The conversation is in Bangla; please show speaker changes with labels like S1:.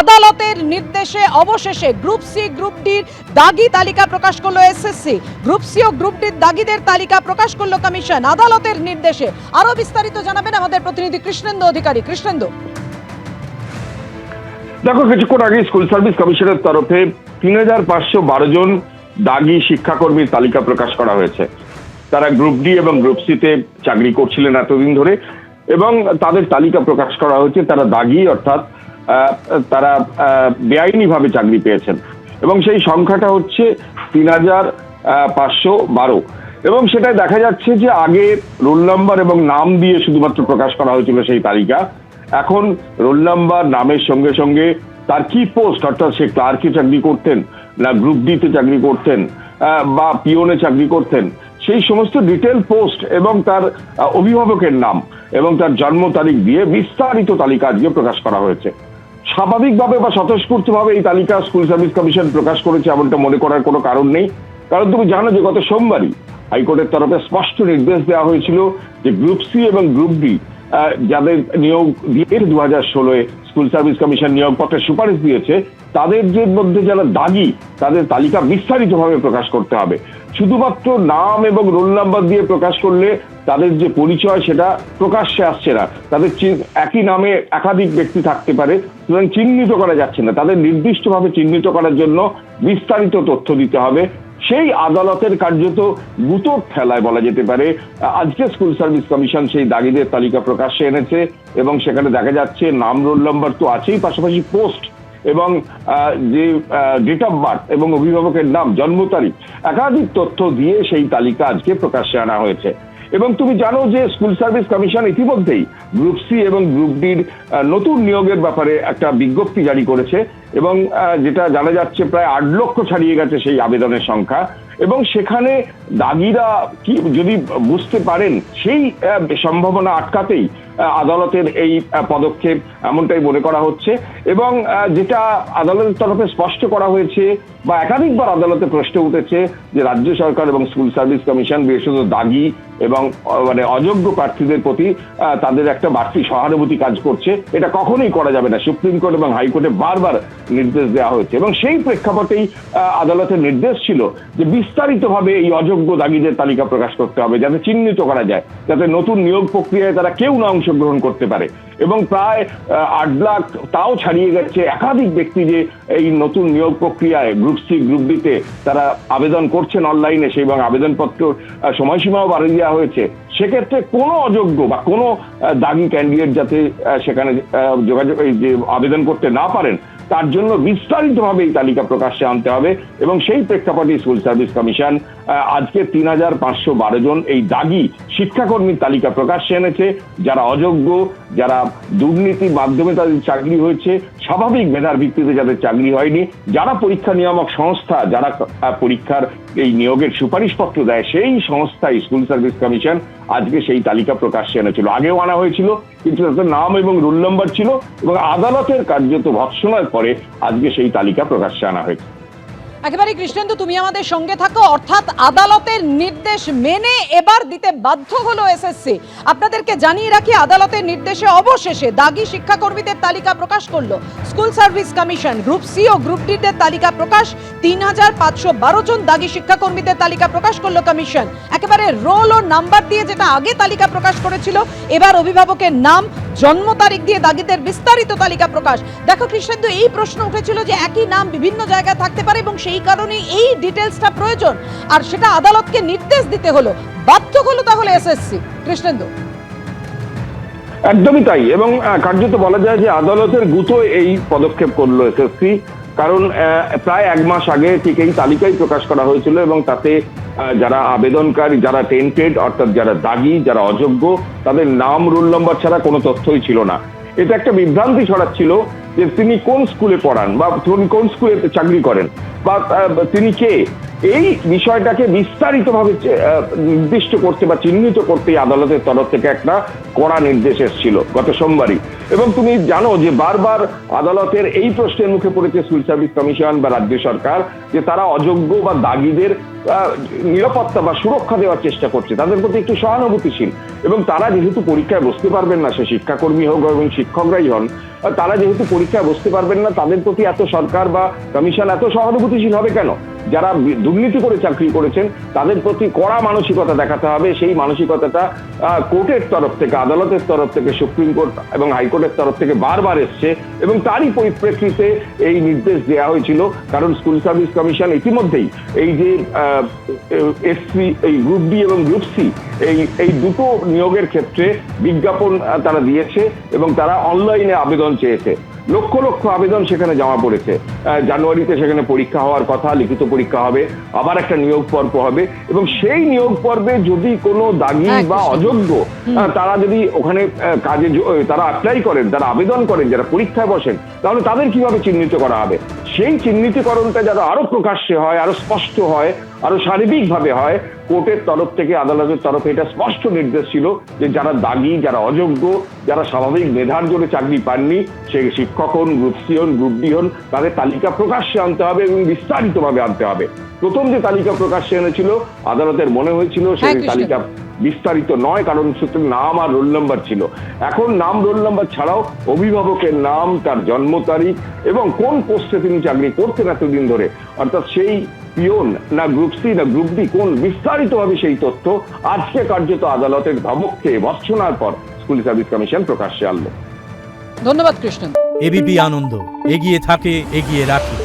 S1: আদালতের নির্দেশে অবশেষে গ্রুপ সি, গ্রুপ ডির দাগি তালিকা প্রকাশ করল এসএসসি। গ্রুপ সি ও গ্রুপ ডির দাগিদের তালিকা প্রকাশ করল কমিশন। আদালতের নির্দেশে আরও বিস্তারিত জানাবেন আমাদের প্রতিনিধি কৃষ্ণেন্দু অধিকারী। কৃষ্ণেন্দু।
S2: দেখো, কিছুক্ষণ আগে স্কুল সার্ভিস কমিশনের তরফে তিন হাজার পাঁচশো বারো জন দাগি শিক্ষাকর্মীর তালিকা প্রকাশ করা হয়েছে। তারা গ্রুপ ডি এবং গ্রুপ সিতে চাকরি করছিলেন এতদিন ধরে এবং তাদের তালিকা প্রকাশ করা হয়েছে। তারা দাগি, অর্থাৎ তারা বেআইনি ভাবে চাকরি পেয়েছেন। এবং সেই সংখ্যাটা হচ্ছে তিন হাজার পাঁচশো বারো। এবং সেটাই দেখা যাচ্ছে যে আগে রোল নাম্বার এবং নাম দিয়ে শুধুমাত্র প্রকাশ করা হয়েছিল সেই তালিকা। এখন রোল নাম্বার, নামের সঙ্গে সঙ্গে তার কি পোস্ট, অর্থাৎ সে ক্লার্কে চাকরি করতেন না গ্রুপ ডিতে চাকরি করতেন বা পিওনে চাকরি করতেন, সেই সমস্ত ডিটেল পোস্ট এবং তার অভিভাবকের নাম এবং তার জন্ম তারিখ দিয়ে বিস্তারিত তালিকা আজকে প্রকাশ করা হয়েছে। স্বাভাবিকভাবে বা স্বতঃস্ফূর্তভাবে এই তালিকা স্কুল সার্ভিস কমিশন প্রকাশ করেছে এমনটা মনে করার কোনো কারণ নেই। কারণ তুমি জানো যে গত সোমবারই হাইকোর্টের তরফে স্পষ্ট নির্দেশ দেওয়া হয়েছিল যে গ্রুপ সি এবং গ্রুপ ডি যাদের নিয়োগ দিয়ে দু হাজার ষোলোয় স্কুল সার্ভিস কমিশন নিয়োগপত্রের সুপারিশ দিয়েছে, তাদের যে মধ্যে যারা দাগি, তাদের তালিকা বিস্তারিতভাবে প্রকাশ করতে হবে। শুধুমাত্র নাম এবং রোল নাম্বার দিয়ে প্রকাশ করলে তাদের যে পরিচয় সেটা প্রকাশ্যে আসছে না। তাদের একই নামে একাধিক ব্যক্তি থাকতে পারে, সুতরাং চিহ্নিত করা যাচ্ছে না। তাদের নির্দিষ্টভাবে চিহ্নিত করার জন্য বিস্তারিত তথ্য দিতে হবে। সেই আদালতের কার্যত গুতোর ঠেলায় বলা যেতে পারে। আজকে স্কুল সার্ভিস কমিশন সেই দাগিদের তালিকা প্রকাশ্যে এনেছে এবং সেখানে দেখা যাচ্ছে নাম, রোল নাম্বার তো আছেই, পাশাপাশি পোস্ট এবং যে ডেট অফ বার্থ এবং অভিভাবকের নাম, জন্ম তারিখ, একাধিক তথ্য দিয়ে সেই তালিকা আজকে প্রকাশ্যে আনা হয়েছে। এবং তুমি জানো যে স্কুল সার্ভিস কমিশন ইতিমধ্যেই গ্রুপ সি এবং গ্রুপ ডির নতুন নিয়োগের ব্যাপারে একটা বিজ্ঞপ্তি জারি করেছে এবং যেটা জানা যাচ্ছে প্রায় আট লক্ষ ছাড়িয়ে গেছে সেই আবেদনের সংখ্যা। এবং সেখানে দাগিরা কি, যদি বুঝতে পারেন, সেই সম্ভাবনা আটকাতেই আদালতের এই পদক্ষেপ এমনটাই মনে করা হচ্ছে। এবং যেটা আদালতের তরফে স্পষ্ট করা হয়েছে বা একাধিকবার আদালতে প্রশ্ন উঠেছে যে রাজ্য সরকার এবং স্কুল সার্ভিস কমিশন, বিশেষত দাগি এবং মানে অযোগ্য প্রার্থীদের প্রতি তাদের একটা বাড়তি সহানুভূতি কাজ করছে, এটা কখনোই করা যাবে না। সুপ্রিম কোর্ট এবং হাইকোর্টে বারবার নির্দেশ দেওয়া হয়েছে এবং সেই প্রেক্ষাপটেই আদালতের নির্দেশ ছিল যে বিস্তারিতভাবে এই অযোগ্য দাগিদের তালিকা প্রকাশ করতে হবে, যাতে চিহ্নিত করা যায়, যাতে নতুন নিয়োগ প্রক্রিয়ায় তারা কেউ না অংশগ্রহণ করতে পারে। এবং প্রায় আট লাখ তাও ছাড়িয়ে গেছে একাধিক ব্যক্তি যে এই নতুন নিয়োগ প্রক্রিয়ায় গ্রুপ সি, গ্রুপ ডিতে তারা আবেদন করছেন অনলাইনে, সেই এবং আবেদনপত্র সময়সীমাও বাড়িয়ে দেওয়া হয়েছে। সেক্ষেত্রে কোনো অযোগ্য বা কোনো দাগি ক্যান্ডিডেট যাতে সেখানে যোগাযোগ যে আবেদন করতে না পারেন, তার জন্য বিস্তারিতভাবে এই তালিকা প্রকাশ্যে আনতে হবে এবং সেই প্রেক্ষাপটে স্কুল সার্ভিস কমিশন আজকে তিন হাজার পাঁচশো বারো জন এই দাগি শিক্ষাকর্মীর তালিকা প্রকাশ্যে এনেছে, যারা অযোগ্য, যারা দুর্নীতির মাধ্যমে তাদের চাকরি হয়েছে, স্বাভাবিক মেধার ভিত্তিতে যাদের চাকরি হয়নি, যারা পরীক্ষা নিয়ামক সংস্থা, যারা পরীক্ষার এই নিয়োগের সুপারিশপত্র দেয়, সেই সংস্থায় স্কুল সার্ভিস কমিশন, আজকে সেই তালিকা প্রকাশ্যে এনেছিল। আগেও আনা হয়েছিল, কিন্তু তাদের নাম এবং রোল নম্বর ছিল, এবং আদালতের কার্যত ভৎসনার পরে আজকে সেই তালিকা প্রকাশ্যে আনা হয়েছে।
S1: একেবারে কৃষ্ণেন্দু, তুমি আমাদের সঙ্গে থাকো। অর্থাৎ আদালতের নির্দেশ মেনে এবার দিতে বাধ্য হলো এসএসসি। আপনাদেরকে জানিয়ে রাখি, আদালতের নির্দেশে অবশেষে দাগি শিক্ষাকর্মীদের তালিকা প্রকাশ করল। School service commission, group C ও গ্রুপ ডিদের তালিকা প্রকাশ। তিন হাজার পাঁচশো বারো জন দাগি শিক্ষাকর্মীদের তালিকা প্রকাশ করল কমিশন। একেবারে রোল ও নাম্বার দিয়ে যেটা আগে তালিকা প্রকাশ করেছিল, এবার অভিভাবকের নাম জন্ম তারিখ দিয়ে দাগিদের বিস্তারিত তালিকা প্রকাশ। দেখো কৃষ্ণেন্দু, এই প্রশ্ন উঠেছিল যে একই নাম বিভিন্ন জায়গায় থাকতে পারে এবং সেই কারণে এই ডিটেলসটা প্রয়োজন। আর সেটা আদালতকে নির্দেশ দিতে হলো। বাধ্য হলো তাহলে এসএসসি কৃষ্ণেন্দু।
S2: একদমই তাই এবং কার্যত বলা যায় যে আদালতের গুতো এই পদক্ষেপ করল এসএসসি কারণ প্রায় এক মাস আগে ঠিক এই তালিকাই প্রকাশ করা হয়েছিল এবং তাতে যারা আবেদনকারী, যারা টেন্টেড অর্থাৎ যারা দাগি, যারা অযোগ্য, তাদের নাম রোল নম্বর ছাড়া কোনো তথ্যই ছিল না। এটা একটা বিভ্রান্তি ছড়াচ্ছিল যে তিনি কোন স্কুলে পড়ান বা কোন স্কুলে চাকরি করেন বা তিনি কে? এই বিষয়টাকে বিস্তারিতভাবে নির্দিষ্ট করতে বা চিহ্নিত করতে আদালতের তরফ থেকে একটা কড়া নির্দেশ এসেছিল গত সোমবারই। এবং তুমি জানো যে বারবার আদালতের এই প্রশ্নের মুখে পড়েছে সিভিল সার্ভিস কমিশন বা রাজ্য সরকার যে তারা অযোগ্য বা দাগিদের নিরাপত্তা বা সুরক্ষা দেওয়ার চেষ্টা করছে। তাদের প্রতি একটু সহানুভূতিশীল। এবং তারা যেহেতু পরীক্ষায় বসতে পারবেন না, সে শিক্ষাকর্মী হোক এবং শিক্ষকরাই হন তারা যেহেতু পরীক্ষায় বসতে পারবেন না, তাদের প্রতি এত সরকার বা কমিশন এত সহানুভূতিশীল হবে কেন? যারা দুর্নীতি করে চাকরি করেছেন, তাদের প্রতি কড়া মানসিকতা দেখাতে হবে। সেই মানসিকতাটা কোর্টের তরফ থেকে, আদালতের তরফ থেকে, সুপ্রিম কোর্ট এবং হাইকোর্টের তরফ থেকে বারবার এসছে এবং তারই পরিপ্রেক্ষিতে এই নির্দেশ দেওয়া হয়েছিল। কারণ স্কুল সার্ভিস কমিশন ইতিমধ্যেই এই যে এসসি এই গ্রুপ ডি এবং গ্রুপ সি, এই এই দুটো নিয়োগের ক্ষেত্রে বিজ্ঞাপন তারা দিয়েছে এবং তারা অনলাইনে আবেদন চেয়েছে। লক্ষ লক্ষ আবেদন সেখানে জমা পড়েছে। জানুয়ারিতে সেখানে পরীক্ষা হওয়ার কথা লিখিত পরীক্ষা হবে আবার একটা নিয়োগ পর্ব হবে এবং সেই নিয়োগ পর্বে যদি কোনো দাগি
S1: হ্যাঁ,
S2: বা অযোগ্য তারা যদি ওখানে কাজে তারা অ্যাপ্লাই করেন তারা আবেদন করেন যারা পরীক্ষায় বসেন তাহলে তাদের কীভাবে চিহ্নিত করা হবে? সেই চিহ্নিতকরণটা যারা আরও প্রকাশ্যে হয় আরও স্পষ্ট হয় আরও শারীরিকভাবে হয় কোর্টের তরফ থেকে আদালতের তরফে এটা স্পষ্ট নির্দেশ ছিল যে যারা দাগি যারা অযোগ্য যারা স্বাভাবিক মেধার জোরে চাকরি পাননি সে শিক্ষক হন গ্রুপ সি হন গ্রুপ ডি হন তাদের তালিকা প্রকাশ্যে আনতে হবে এবং বিস্তারিতভাবে আনতে হবে। প্রথম যে তালিকা প্রকাশ্যে এনেছিল আদালতের মনে হয়েছিল
S1: হ্যাঁ,
S2: সেই তালিকা বিস্তারিত নয় কারণ শুধু নাম আর রোল নাম্বার ছিল। এখন নাম রোল নাম্বার ছাড়াও অভিভাবকের নাম তার জন্ম তারিখ এবং কোন পোস্টে তিনি চাকরি করতেন এতদিন ধরে অর্থাৎ সেই পিওন না গ্রুপ সি না গ্রুপ ডি কোন বিস্তারিতভাবে সেই তথ্য আজকে কার্যত আদালতের ধমক খেয়ে ভৎসনার পর স্কুল সার্ভিস কমিশন প্রকাশ্যে আনলো।
S1: ধন্যবাদ কৃষ্ণ।
S3: এবিপি আনন্দ এগিয়ে থাকে এগিয়ে রাখে।